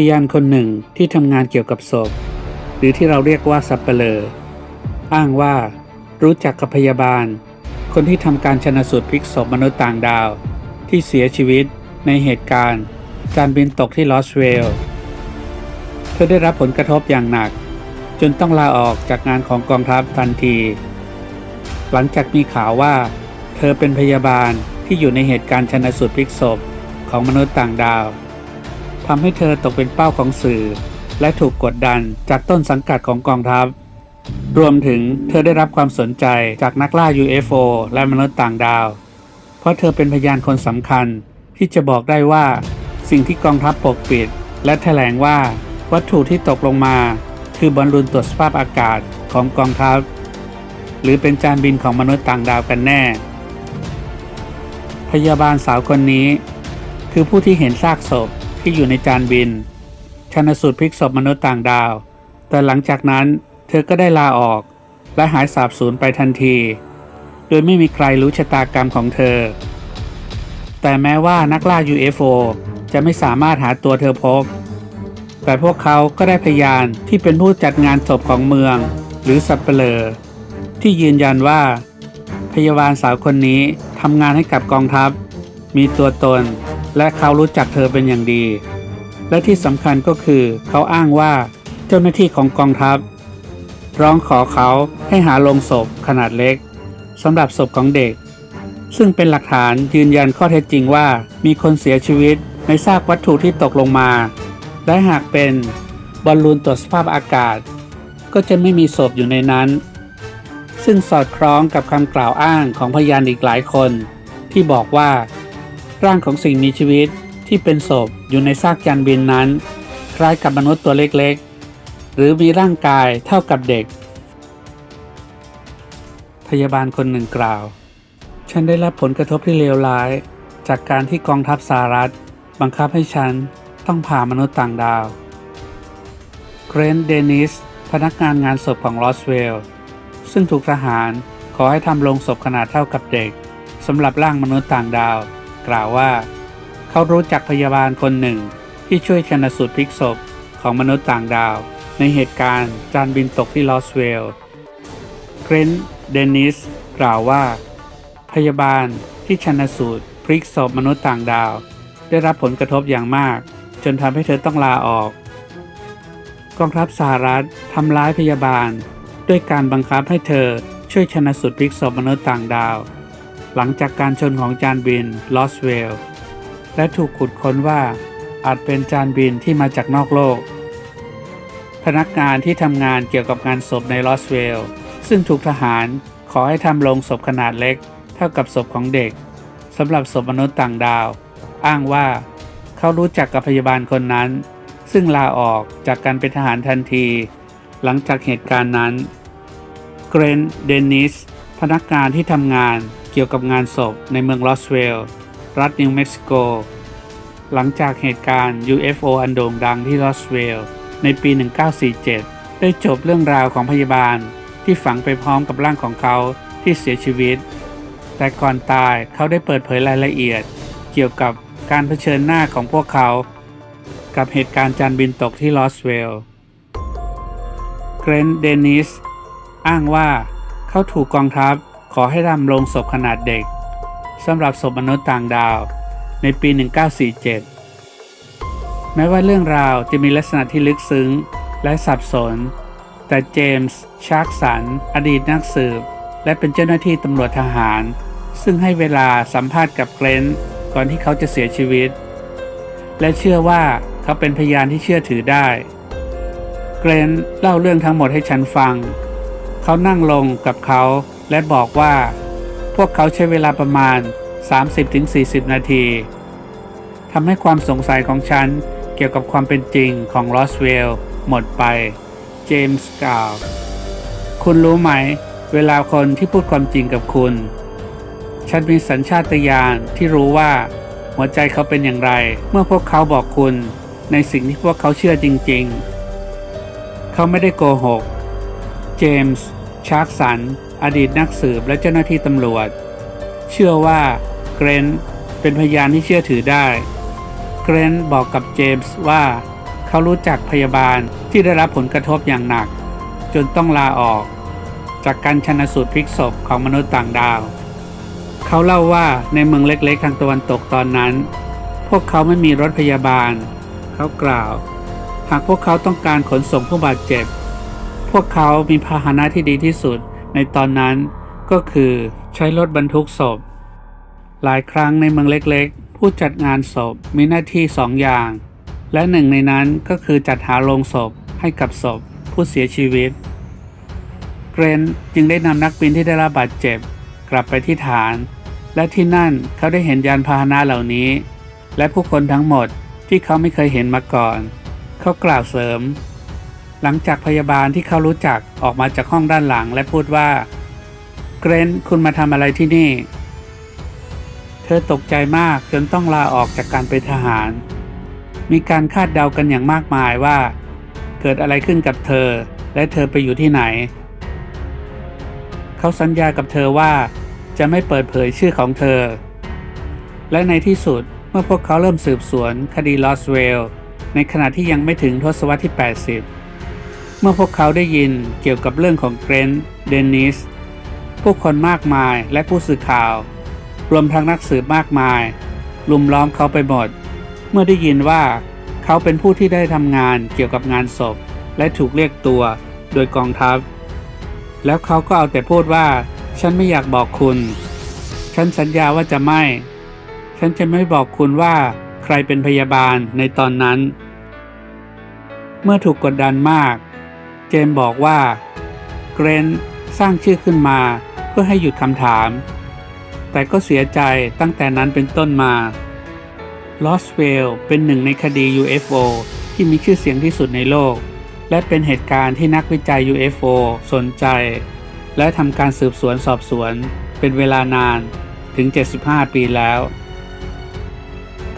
พยานคนหนึ่งที่ทำงานเกี่ยวกับศพ หรือที่เราเรียกว่าสับเปลออ้างว่า รู้จักกับพยาบาล คนที่ทำการชนสูตรพลิกศพมนุษย์ต่างดาว ที่เสียชีวิตในเหตุการณ์ การบินตกที่ลอสเวลล์เธอได้รับผลกระทบอย่างหนัก จนต้องลาออกจากงานของกองทัพทันที หลังจากมีข่าวว่า เธอเป็นพยาบาลที่อยู่ในเหตุการณ์ชนสูตรพลิกศพของมนุษย์ต่างดาว ทำให้เธอตกเป็นเป้าของสื่อ และถูกกดดันจากต้นสังกัดของกองทัพ รวมถึงเธอได้รับความสนใจจากนักล่า UFO และมนุษย์ต่างดาว เพราะเธอเป็นพยานคนสำคัญที่จะบอกได้ว่า สิ่งที่กองทัพปกปิด และแถลงว่าวัตถุที่ตกลงมา คือบอลลูนตรวจสภาพอากาศของกองทัพ หรือเป็นจานบินของมนุษย์ต่างดาวกันแน่ พยาบาลสาวคนนี้ คือผู้ที่เห็นซากศพ ที่อยู่ในจานบินชนสูตรพลิกศพมนุษย์ต่างดาว แต่หลังจากนั้นเธอก็ได้ลาออก และหายสาบสูญไปทันที โดยไม่มีใครรู้ชะตากรรมของเธอ แต่แม้ว่านักล่า UFO จะไม่สามารถหาตัวเธอพบ แต่พวกเขาก็ได้พยานที่เป็นผู้จัดงานศพของเมือง หรือสับเปลอที่ยืนยันว่า พยาบาลสาวคนนี้ทำงานให้กับกองทัพ มีตัวตน และเขารู้จักเธอเป็นอย่างดี และที่สำคัญก็คือเขาอ้างว่าเจ้าหน้าที่ของกองทัพ ร้องขอเขาให้หาโลงศพขนาดเล็กสำหรับศพของเด็ก ซึ่งเป็นหลักฐานยืนยันข้อเท็จจริงว่ามีคนเสียชีวิตในซากวัตถุที่ตกลงมา และหากเป็นบอลลูนตรวจสภาพอากาศ ก็จะไม่มีศพอยู่ในนั้น ซึ่งสอดคล้องกับคำกล่าวอ้างของพยานอีกหลายคน ที่บอกว่า ร่างของสิ่งมีชีวิตที่เป็นศพอยู่ในซากจานบินนั้น คล้ายกับมนุษย์ตัวเล็กๆ หรือมีร่างกายเท่ากับเด็ก พยาบาลคนหนึ่งกล่าว ฉันได้รับผลกระทบที่เลวร้าย จากการที่กองทัพสหรัฐ บังคับให้ฉันต้องผ่ามนุษย์ต่างดาวเกรนเดนิส พนักงานงานศพของลอสเวลล์ซึ่งถูกทหารขอให้ทำโลงศพขนาดเท่ากับเด็กสำหรับร่างมนุษย์ต่างดาว กล่าวว่า เขารู้จักพยาบาลคนหนึ่งที่ช่วยชนสูตรพลิกศพของมนุษย์ต่างดาว ในเหตุการณ์จานบินตกที่ลอสเวลล์เกรนเดนิสกล่าวว่า พยาบาลที่ชันสูตรพลิกศพมนุษย์ต่างดาว ได้รับผลกระทบอย่างมาก จนทำให้เธอต้องลาออก กองทัพสหรัฐทำร้ายพยาบาล ด้วยการบังคับให้เธอช่วยชนะสูตรพลิกศพมนุษย์ต่างดาว หลังจากการชนของจานบินลอสเวลล์และถูกขุดค้นว่าอาจเป็นจานบินที่มาจากนอกโลก พนักงานที่ทำงานเกี่ยวกับงานศพในลอสเวลล์ซึ่งถูกทหารขอให้ทำโลงศพขนาดเล็ก เท่ากับศพของเด็กสำหรับศพมนุษย์ต่างดาว อ้างว่า เขารู้จักกับพยาบาลคนนั้น ซึ่งลาออกจากการเป็นทหารทันที หลังจากเหตุการณ์นั้น เกรนเดนิสพนักงานที่ทำงาน กี่ยวกับงานศพในเมืองลอสเวลล์รัฐนิวเม็กซิโก หลังจากเหตุการณ์ UFO อันโด่งดังที่ลอสเวลล์ในปี 1947 ได้จบเรื่องราวของพยาบาลที่ฝังไปพร้อมกับร่างของเขาที่เสียชีวิต แต่ก่อนตายเขาได้เปิดเผยรายละเอียด เกี่ยวกับการเผชิญหน้าของพวกเขา กับเหตุการณ์จานบินตกที่ลอสเวลล์เกรนเดนิสอ้างว่าเขาถูกกองทัพ ขอให้ทำโลงศพขนาดเด็กสำหรับศพมนุษย์ต่างดาว ในปี 1947 แม้ว่าเรื่องราวจะมีลักษณะที่ลึกซึ้งและสับสน แต่เจมส์ ชาร์กสัน อดีตนักสืบ และเป็นเจ้าหน้าที่ตำรวจทหาร ซึ่งให้เวลาสัมภาษณ์กับเกรนก่อนที่เขาจะเสียชีวิต และเชื่อว่าเขาเป็นพยานที่เชื่อถือได้ เกรนเล่าเรื่องทั้งหมดให้ฉันฟัง เขานั่งลงกับเขา และบอกว่า พวกเขาใช้เวลาประมาณ 30-40 นาทีทำให้ความสงสัยของฉันเกี่ยวกับความเป็นจริงของลอสเวลล์หมดไป เจมส์กล่าว คุณรู้ไหม เวลาคนที่พูดความจริงกับคุณ ฉันมีสัญชาตญาณที่รู้ว่า หัวใจเขาเป็นอย่างไร เมื่อพวกเขาบอกคุณ ในสิ่งที่พวกเขาเชื่อจริง ๆ เขาไม่ได้โกหก เจมส์ชาร์กสัน อดีตนักสืบและเจ้าหน้าที่ตำรวจ เชื่อว่าเกรนเป็นพยานที่เชื่อถือได้ เกรนบอกกับเจมส์ว่าเขาเขารู้จักพยาบาลที่ได้รับผลกระทบอย่างหนัก จนต้องลาออก จากการชันสูตรพลิกศพของมนุษย์ต่างดาว เขาเล่าว่าในเมืองเล็กๆ ทางตะวันตกตอนนั้น พวกเขาไม่มีรถพยาบาล เขากล่าว หากพวกเขาต้องการขนส่งผู้บาดเจ็บ พวกเขามีพาหนะที่ดีที่สุด ในตอนนั้นก็คือใช้รถบรรทุกศพ หลายครั้งในเมืองเล็กๆ ผู้จัดงานศพมีหน้าที่สองอย่าง และหนึ่งในนั้นก็คือจัดหาโลงศพให้กับศพผู้เสียชีวิต เกรนจึงได้นำนักบินที่ได้รับบาดเจ็บ กลับไปที่ฐาน และที่นั่นเขาได้เห็นยานพาหนะเหล่านี้ และผู้คนทั้งหมดที่เขาไม่เคยเห็นมาก่อน เขากล่าวเสริม หลังจากพยาบาลที่เขารู้จักออกมาจากห้องด้านหลังและพูดว่า เกรนคุณมาทำอะไรที่นี่ เธอตกใจมากจนต้องลาออกจากการเป็นทหาร มีการคาดเดากันอย่างมากมายว่า เกิดอะไรขึ้นกับเธอ และเธอไปอยู่ที่ไหน เขาสัญญากับเธอว่า จะไม่เปิดเผยชื่อของเธอ และในที่สุดเมื่อพวกเขาเริ่มสืบสวนคดีลอสเวลในขณะที่ยังไม่ถึงทศวรรษที่ 80 เมื่อพวกเขาได้ยินเกี่ยวกับเรื่องของเกรนเดนนิสผู้คนมากมายและผู้สื่อข่าว รวมทั้งนักสืบมากมาย ลุมล้อมเขาไปหมด เมื่อได้ยินว่าเขาเป็นผู้ที่ได้ทำงานเกี่ยวกับงานศพ และถูกเรียกตัวโดยกองทัพ แล้วเขาก็เอาแต่พูดว่า ฉันไม่อยากบอกคุณ ฉันสัญญาว่าจะไม่ ฉันจะไม่บอกคุณว่าใครเป็นพยาบาลในตอนนั้น เมื่อถูกกดดันมาก เจมส์บอกว่าเกรนสร้างชื่อขึ้นมาเพื่อให้หยุดคำถาม แต่ก็เสียใจตั้งแต่นั้นเป็นต้นมาลอสเวลเป็นหนึ่งในคดี UFO ที่มีชื่อเสียงที่สุดในโลก และเป็นเหตุการณ์ที่นักวิจัย UFO สนใจ และทำการสืบสวนสอบสวน เป็นเวลานานถึง 75 ปีแล้ว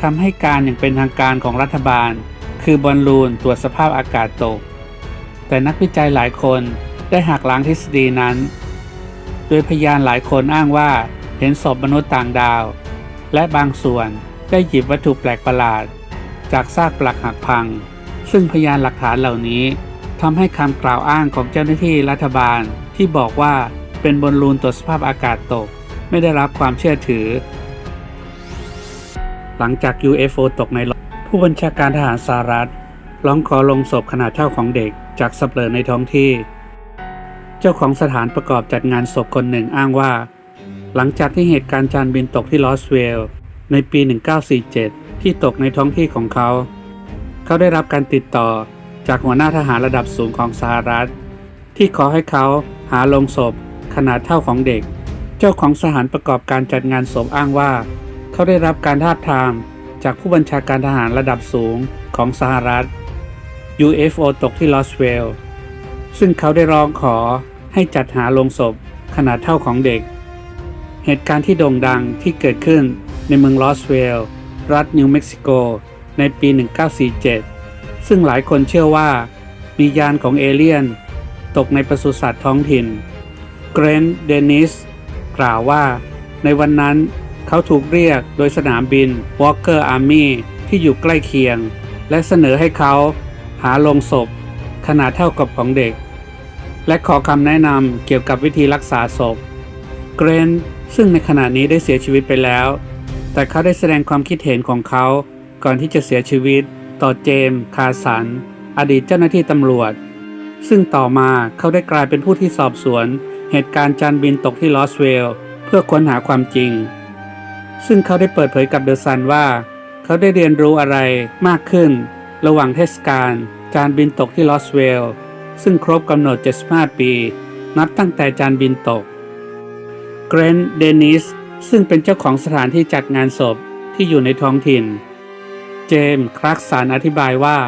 คำให้การอย่างเป็นทางการของรัฐบาล คือบอลลูนตรวจสภาพอากาศตก แต่นักวิจัยหลายคนได้หักล้างทฤษฎีนั้น โดยพยานหลายคนอ้างว่าเห็นศพมนุษย์ต่างดาว และบางส่วนได้หยิบวัตถุแปลกประหลาด จากซากปลักหักพัง ซึ่งพยานหลักฐานเหล่านี้ทำให้คำกล่าวอ้างของเจ้าหน้าที่รัฐบาลที่บอกว่าเป็นบอลลูนตรวจสภาพอากาศตก ไม่ได้รับความเชื่อถือ หลังจาก UFO ตกในลมผู้บัญชาการทหารสหรัฐร้องขอลงศพขนาดเท่าของเด็ก จากสับเปลอในท้องที่ เจ้าของสถานประกอบจัดงานศพคนหนึ่งอ้างว่า หลังจากที่เหตุการณ์จานบินตกที่ลอสเวลล์ในปี 1947 ที่ตกในท้องที่ของเขา เขาได้รับการติดต่อจากหัวหน้าทหารระดับสูงของสหรัฐ ที่ขอให้เขาหาลงศพขนาดเท่าของเด็ก เจ้าของสถานประกอบการจัดงานศพอ้างว่า เขาได้รับการทาบทามจากผู้บัญชาการทหารระดับสูงของสหรัฐ UFO ตกที่ลอสเวลล์ซึ่งเขาได้ร้องขอให้จัดหาโลงศพขนาดเท่าของเด็ก เหตุการณ์ที่โด่งดังที่เกิดขึ้นในเมืองลอสเวลล์รัฐนิวเม็กซิโก ในปี 1947 ซึ่งหลายคนเชื่อว่ามียานของเอเลี่ยน ตกในปศุสัตว์ท้องถิ่น เกรนเดนิส กล่าวว่า ในวันนั้นเขาถูกเรียกโดยสนามบินวอ Walker Army ที่อยู่ใกล้เคียง และเสนอให้เขา หาลงศพ ขนาดเท่ากับของเด็ก และขอคำแนะนำเกี่ยวกับวิธีรักษาศพ เกรนซึ่งในขณะนี้ได้เสียชีวิตไปแล้ว แต่เขาได้แสดงความคิดเห็นของเขา ก่อนที่จะเสียชีวิต ต่อเจมส์คาสัน อดีตเจ้าหน้าที่ตำรวจ ซึ่งต่อมาเขาได้กลายเป็นผู้ที่สอบสวน เหตุการณ์จานบินตกที่ลอสเวลล์เพื่อค้นหาความจริง ซึ่งเขาได้เปิดเผยกับเดอะซันว่า เขาได้เรียนรู้อะไรมากขึ้น ระหว่างเทศกาลจานบินตกที่ลอสเวลล์ซึ่งครบกำหนด 75 ปี นับตั้งแต่จานบินตก เกรนเดนิส ซึ่งเป็นเจ้าของสถานที่จัดงานศพที่อยู่ในท้องถิ่น เจมส์คลักสันอธิบายว่า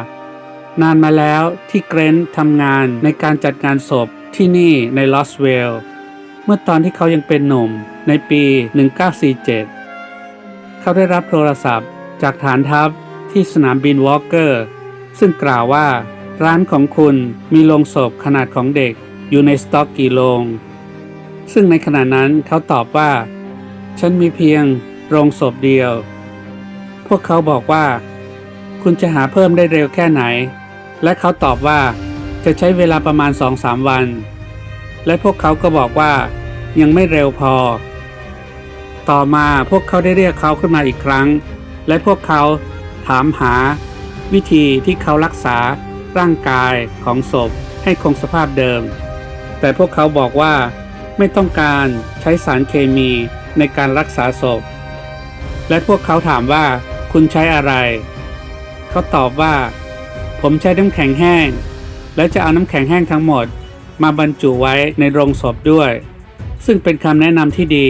นานมาแล้วที่เกรนทำงานในการจัดงานศพที่นี่ในลอสเวลล์เมื่อตอนที่เขายังเป็นหนุ่มในปี 1947 เขาได้รับโทรศัพท์จากฐานทัพ ที่สนามบินวอลเกอร์ ซึ่งกล่าวว่า ร้านของคุณมีโลงศพขนาดของเด็กอยู่ในสต็อกกี่โลงซึ่งในขณะนั้นเขาตอบว่า ฉันมีเพียงโรงศพเดียว พวกเขาบอกว่า คุณจะหาเพิ่มได้เร็วแค่ไหน และเขาตอบว่าจะใช้เวลาประมาณสองสามวัน และพวกเขาก็บอกว่า ยังไม่เร็วพอ ต่อมาพวกเขาได้เรียกเขาขึ้นมาอีกครั้ง และพวกเขา ถามหา วิธีที่เขารักษาร่างกายของศพให้คงสภาพเดิม แต่พวกเขาบอกว่าไม่ต้องการใช้สารเคมีในการรักษาศพ และพวกเขาถามว่าคุณใช้อะไร เขาตอบว่า ผมใช้น้ำแข็งแห้ง และจะเอาน้ำแข็งแห้งทั้งหมด มาบรรจุไว้ในโรงศพด้วย ซึ่งเป็นคำแนะนำที่ดี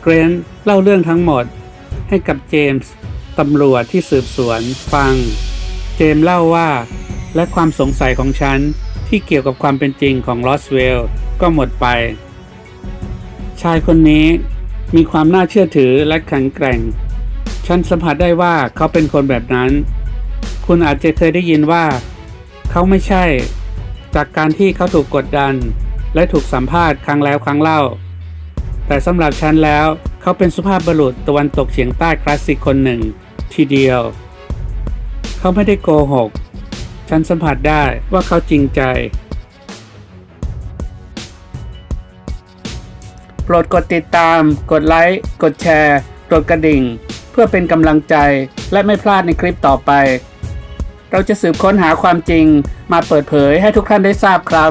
เกรนเล่าเรื่องทั้งหมดให้กับเจมส์ ตำรวจที่สืบสวน ฟัง เจมส์เล่าว่า และความสงสัยของฉันที่เกี่ยวกับความเป็นจริงของลอสเวลล์ก็หมดไป ชายคนนี้มีความน่าเชื่อถือและแข็งแกร่ง ฉันสัมผัสได้ว่าเขาเป็นคนแบบนั้น คุณอาจจะเคยได้ยินว่า เขาไม่ใช่ จากการที่เขาถูกกดดัน และถูกสัมภาษณ์ครั้งแล้วครั้งเล่า แต่สำหรับฉันแล้ว เขาเป็นสุภาพบุรุษตะวันตกเฉียงใต้คลาสสิกคนหนึ่ง ทีเดียว เขาไม่ได้โกหก ฉันสัมผัสได้ว่าเขาจริงใจ โปรดกดติดตาม กดไลค์ กดแชร์ กดกระดิ่ง เพื่อเป็นกำลังใจและไม่พลาดในคลิปต่อไป เราจะสืบค้นหาความจริงมาเปิดเผยให้ทุกท่านได้ทราบครับ